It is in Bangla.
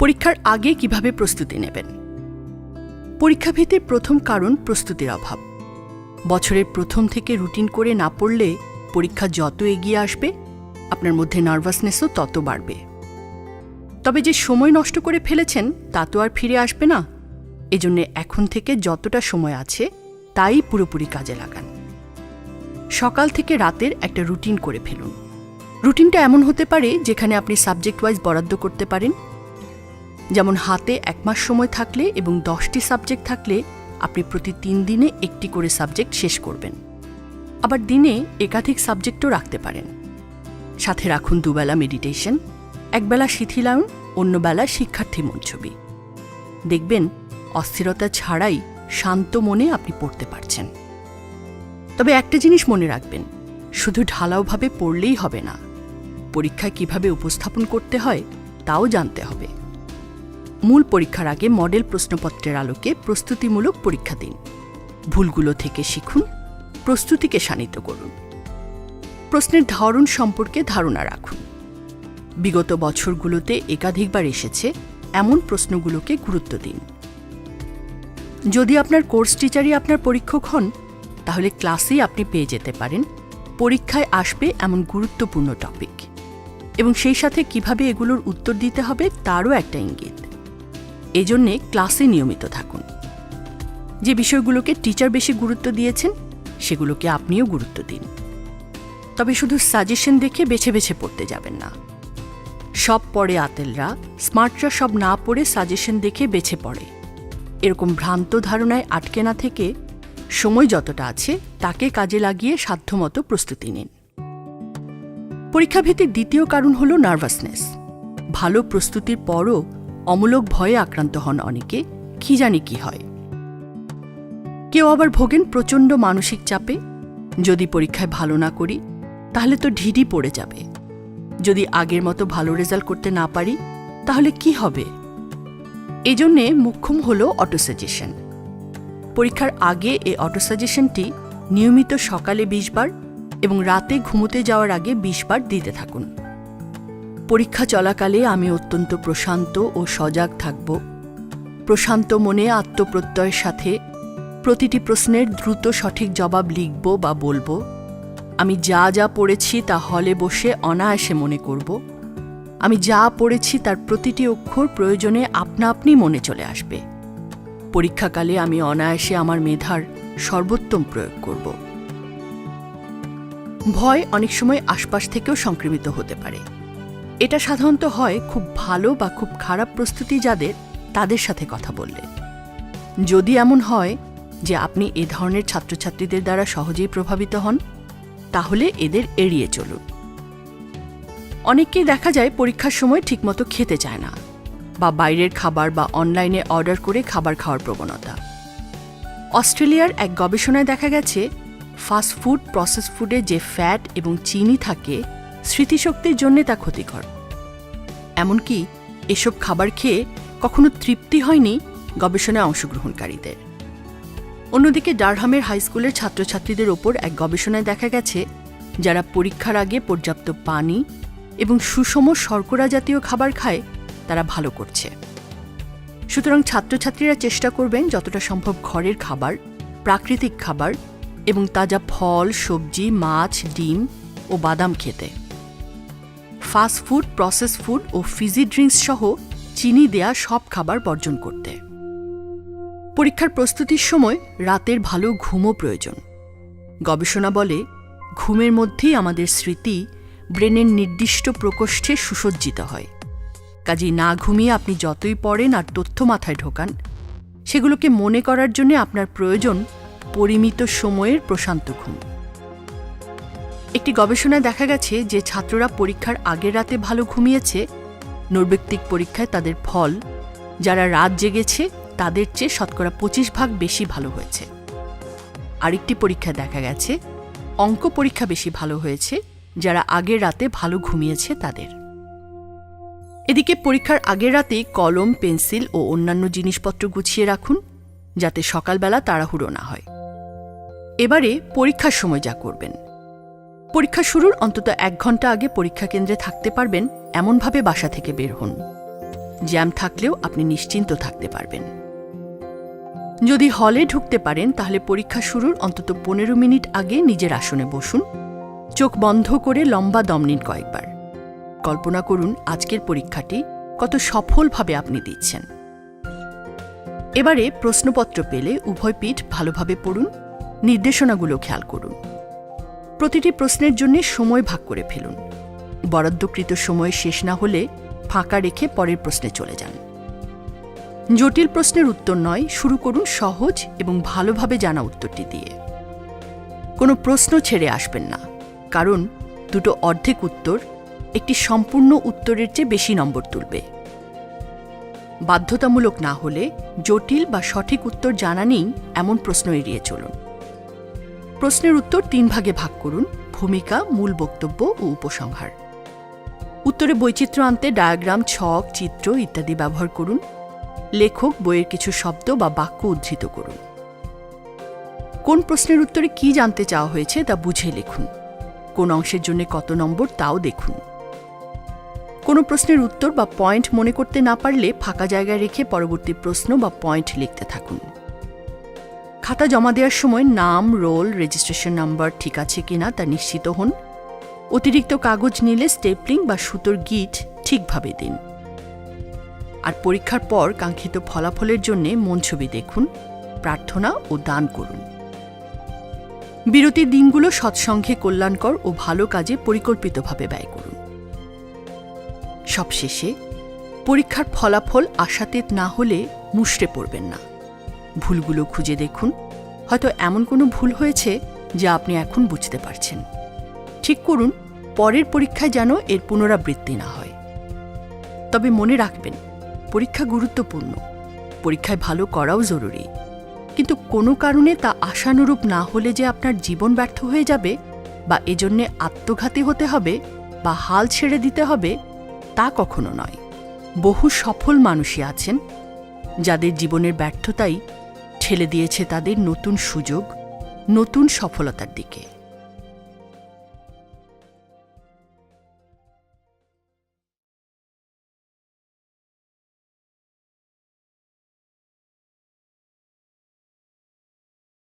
পরীক্ষার আগে কীভাবে প্রস্তুতি নেবেন? পরীক্ষা ভীতির প্রথম কারণ প্রস্তুতির অভাব। বছরের প্রথম থেকে রুটিন করে না পড়লে পরীক্ষা যত এগিয়ে আসবে, আপনার মধ্যে নার্ভাসনেসও তত বাড়বে। তবে যে সময় নষ্ট করে ফেলেছেন, তা তো আর ফিরে আসবে না। এজন্য এখন থেকে যতটা সময় আছে, তাই পুরোপুরি কাজে লাগান। সকাল থেকে রাতের একটা রুটিন করে ফেলুন। রুটিনটা এমন হতে পারে, যেখানে আপনি সাবজেক্ট ওয়াইজ বরাদ্দ করতে পারেন যেমন হাতে এক মাস সময় থাকলে এবং দশটি সাবজেক্ট থাকলে আপনি প্রতি তিন দিনে একটি করে সাবজেক্ট শেষ করবেন। আবার দিনে একাধিক সাবজেক্টও রাখতে পারেন। সাথে রাখুন দুবেলা মেডিটেশন, একবেলা শিথিলায়ন অন্য বেলা শিক্ষার্থী মন ছবি দেখবেন, অস্থিরতা ছাড়াই শান্ত মনে আপনি পড়তে পারছেন। তবে একটা জিনিস মনে রাখবেন, শুধু ঢালাওভাবে পড়লেই হবে না। পরীক্ষায় কীভাবে উপস্থাপন করতে হয়, তাও জানতে হবে। মূল পরীক্ষার আগে মডেল প্রশ্নপত্রের আলোকে প্রস্তুতিমূলক পরীক্ষা দিন। ভুলগুলো থেকে শিখুন, প্রস্তুতিকে শানিত করুন। প্রশ্নের ধরন সম্পর্কে ধারণা রাখুন। বিগত বছরগুলোতে একাধিকবার এসেছে এমন প্রশ্নগুলোকে গুরুত্ব দিন। যদি আপনার কোর্স টিচারই আপনার পরীক্ষক হন, তাহলে ক্লাসেই আপনি পেয়ে যেতে পারেন পরীক্ষায় আসবে এমন গুরুত্বপূর্ণ টপিক। এবং সেই সাথে কীভাবে এগুলোর উত্তর দিতে হবে তারও একটা ইঙ্গিত। এজন্যে ক্লাসে নিয়মিত থাকুন। যে বিষয়গুলোকে টিচার বেশি গুরুত্ব দিয়েছেন, সেগুলোকে আপনিও গুরুত্ব দিন। তবে শুধু সাজেশন দেখে বেছে বেছে পড়তে যাবেন না। সব পড়ে আতেলরা, স্মার্টরা সব না পড়ে সাজেশন দেখে বেছে পড়ে। এরকম ভ্রান্ত ধারণায় আটকে না থেকে সময় যতটা আছে, তাকে কাজে লাগিয়ে সাধ্যমতো প্রস্তুতি নিন। পরীক্ষা ভীতির দ্বিতীয় কারণ হল নার্ভাসনেস। ভালো প্রস্তুতির পরও অমূলক ভয়ে আক্রান্ত হন অনেকে, কি জানি কি হয়। কেউ আবার ভোগেন প্রচণ্ড মানসিক চাপে। যদি পরীক্ষায় ভালো না করি, তাহলে তো ঢিডি পড়ে যাবে। যদি আগের মতো ভালো রেজাল্ট করতে না পারি, তাহলে কি হবে? এজন্যে মুখ্যম হল অটোসাজেশন। পরীক্ষার আগে এই অটোসাজেশনটি নিয়মিত সকালে বিশ বার এবং রাতে ঘুমোতে যাওয়ার আগে বিশ বার দিতে থাকুন। পরীক্ষা চলাকালে আমি অত্যন্ত প্রশান্ত ও সজাগ থাকব। প্রশান্ত মনে আত্মপ্রত্যয়ের সাথে প্রতিটি প্রশ্নের দ্রুত সঠিক জবাব লিখব বা বলব। আমি যা যা পড়েছি তা হলে বসে অনায়াসে মনে করব। আমি যা পড়েছি তার প্রতিটি অক্ষর প্রয়োজনে আপনা আপনি মনে চলে আসবে। পরীক্ষাকালে আমি অনায়াসে আমার মেধার সর্বোত্তম প্রয়োগ করব। ভয় অনেক সময় আশপাশ থেকেও সংক্রমিত হতে পারে। এটা সাধারণত হয় খুব ভালো বা খুব খারাপ প্রস্তুতি যাদের তাদের সাথে কথা বললে। যদি এমন হয় যে আপনি এ ধরনের ছাত্রছাত্রীদের দ্বারা সহজেই প্রভাবিত হন, তাহলে এদের এড়িয়ে চলুন। অনেককেই দেখা যায় পরীক্ষার সময় ঠিকমতো খেতে চায় না বা বাইরের খাবার বা অনলাইনে অর্ডার করে খাবার খাওয়ার প্রবণতা। অস্ট্রেলিয়ার এক গবেষণায় দেখা গেছে, ফাস্ট ফুড প্রসেস ফুডে যে ফ্যাট এবং চিনি থাকে স্মৃতিশক্তির জন্য তা ক্ষতিকর। এমনকি এসব খাবার খেয়ে কখনো তৃপ্তি হয়নি গবেষণায় অংশগ্রহণকারীদের। অন্যদিকে ডারহামের হাই স্কুলের ছাত্রছাত্রীদের ওপর এক গবেষণায় দেখা গেছে, যারা পরীক্ষার আগে পর্যাপ্ত পানি এবং সুষম শর্করা জাতীয় খাবার খায়, তারা ভালো করছে। সুতরাং ছাত্রছাত্রীরা চেষ্টা করবেন যতটা সম্ভব ঘরের খাবার, প্রাকৃতিক খাবার এবং তাজা ফল, সবজি, মাছ, ডিম ও বাদাম খেতে। ফাস্ট ফুড প্রসেস ফুড ও ফিজি ড্রিঙ্কস সহ চিনি দেয়া সব খাবার বর্জন করতে। পরীক্ষার প্রস্তুতির সময় রাতের ভালো ঘুমও প্রয়োজন। গবেষণা বলে ঘুমের মধ্যেই আমাদের স্মৃতি ব্রেনের নির্দিষ্ট প্রকোষ্ঠে সুসজ্জিত হয়। কাজেই না ঘুমিয়ে আপনি যতই পড়েন আর তথ্য মাথায় ঢোকান, সেগুলোকে মনে করার জন্য আপনার প্রয়োজন পরিমিত সময়ের প্রশান্ত ঘুম। একটি গবেষণায় দেখা গেছে যে ছাত্ররা পরীক্ষার আগের রাতে ভালো ঘুমিয়েছে। নৈর্ব্যক্তিক পরীক্ষায় তাদের ফল, যারা রাত জেগেছে, তাদের চেয়ে শতকরা পঁচিশ ভাগ বেশি ভালো হয়েছে। আরেকটি পরীক্ষায় দেখা গেছে, অঙ্ক পরীক্ষা বেশি ভালো হয়েছে, যারা আগের রাতে ভালো ঘুমিয়েছে তাদের। এদিকে পরীক্ষার আগের রাতেই কলম, পেন্সিল ও অন্যান্য জিনিসপত্র গুছিয়ে রাখুন, যাতে সকালবেলা তাড়াহুড়ো না হয়। এবারে পরীক্ষার সময় যা করবেন। পরীক্ষা শুরুর অন্তত এক ঘণ্টা আগে পরীক্ষা কেন্দ্রে থাকতে পারবেন, এমনভাবে বাসা থেকে বের হন। জ্যাম থাকলেও আপনি নিশ্চিন্ত থাকতে পারবেন। যদি হলে ঢুকতে পারেন, তাহলে পরীক্ষা শুরুর অন্তত পনেরো মিনিট আগে নিজের আসনে বসুন। চোখ বন্ধ করে লম্বা দম নিন কয়েকবার। কল্পনা করুন আজকের পরীক্ষাটি কত সফলভাবে আপনি দিচ্ছেন। এবারে প্রশ্নপত্র পেলে উভয় পিঠ ভালোভাবে পড়ুন, নির্দেশনাগুলো খেয়াল করুন। প্রতিটি প্রশ্নের জন্য সময় ভাগ করে ফেলুন। বরাদ্দকৃত সময় শেষ না হলে ফাঁকা রেখে পরের প্রশ্নে চলে যান। জটিল প্রশ্নের উত্তর নয়, শুরু করুন সহজ এবং ভালোভাবে জানা উত্তরটি দিয়ে। কোনো প্রশ্ন ছেড়ে আসবেন না, কারণ দুটো অর্ধেক উত্তর একটি সম্পূর্ণ উত্তরের চেয়ে বেশি নম্বর তুলবে। বাধ্যতামূলক না হলে জটিল বা সঠিক উত্তর জানা নেই, এমন প্রশ্ন এড়িয়ে চলুন। প্রশ্নের উত্তর তিন ভাগে ভাগ করুন, ভূমিকা, মূল বক্তব্য ও উপসংহার। উত্তরে বৈচিত্র্য আনতে ডায়াগ্রাম, ছক, চিত্র ইত্যাদি ব্যবহার করুন। লেখক বইয়ের কিছু শব্দ বা বাক্য উদ্ধৃত করুন। কোন প্রশ্নের উত্তরে কি জানতে চাওয়া হয়েছে তা বুঝে লিখুন। কোন অংশের জন্য কত নম্বর তাও দেখুন। কোনো প্রশ্নের উত্তর বা পয়েন্ট মনে করতে না পারলে ফাঁকা জায়গায় রেখে পরবর্তী প্রশ্ন বা পয়েন্ট লিখতে থাকুন। খাতা জমা দেওয়ার সময় নাম, রোল রেজিস্ট্রেশন নাম্বার ঠিক আছে কিনা তা নিশ্চিত হন। অতিরিক্ত কাগজ নিলে স্টেপলিং বা সুতোর গিট ঠিকভাবে দিন। আর পরীক্ষার পর কাঙ্ক্ষিত ফলাফলের জন্য মন ছবি দেখুন, প্রার্থনা ও দান করুন। বিরতির দিনগুলো সৎসঙ্গে কল্যাণকর ও ভালো কাজে পরিকল্পিতভাবে ব্যয় করুন। সবশেষে, পরীক্ষার ফলাফল আশাতীত না হলে মুষড়ে পড়বেন না। ভুলগুলো খুঁজে দেখুন। হয়তো এমন কোনো ভুল হয়েছে যা আপনি এখন বুঝতে পারছেন। ঠিক করুন, পরের পরীক্ষায় যেন এর পুনরাবৃত্তি না হয়। তবে মনে রাখবেন, পরীক্ষা গুরুত্বপূর্ণ। পরীক্ষায় ভালো করাও জরুরি। কিন্তু কোনো কারণে তা আশানুরূপ না হলে যে আপনার জীবন ব্যর্থ হয়ে যাবে বা এজন্যে আত্মঘাতী হতে হবে বা হাল ছেড়ে দিতে হবে, তা কখনো নয়। বহু সফল মানুষই আছেন যাদের জীবনের ব্যর্থতাই ঠেলে দিয়েছে তাদের নতুন সুযোগ নতুন সফলতার দিকে।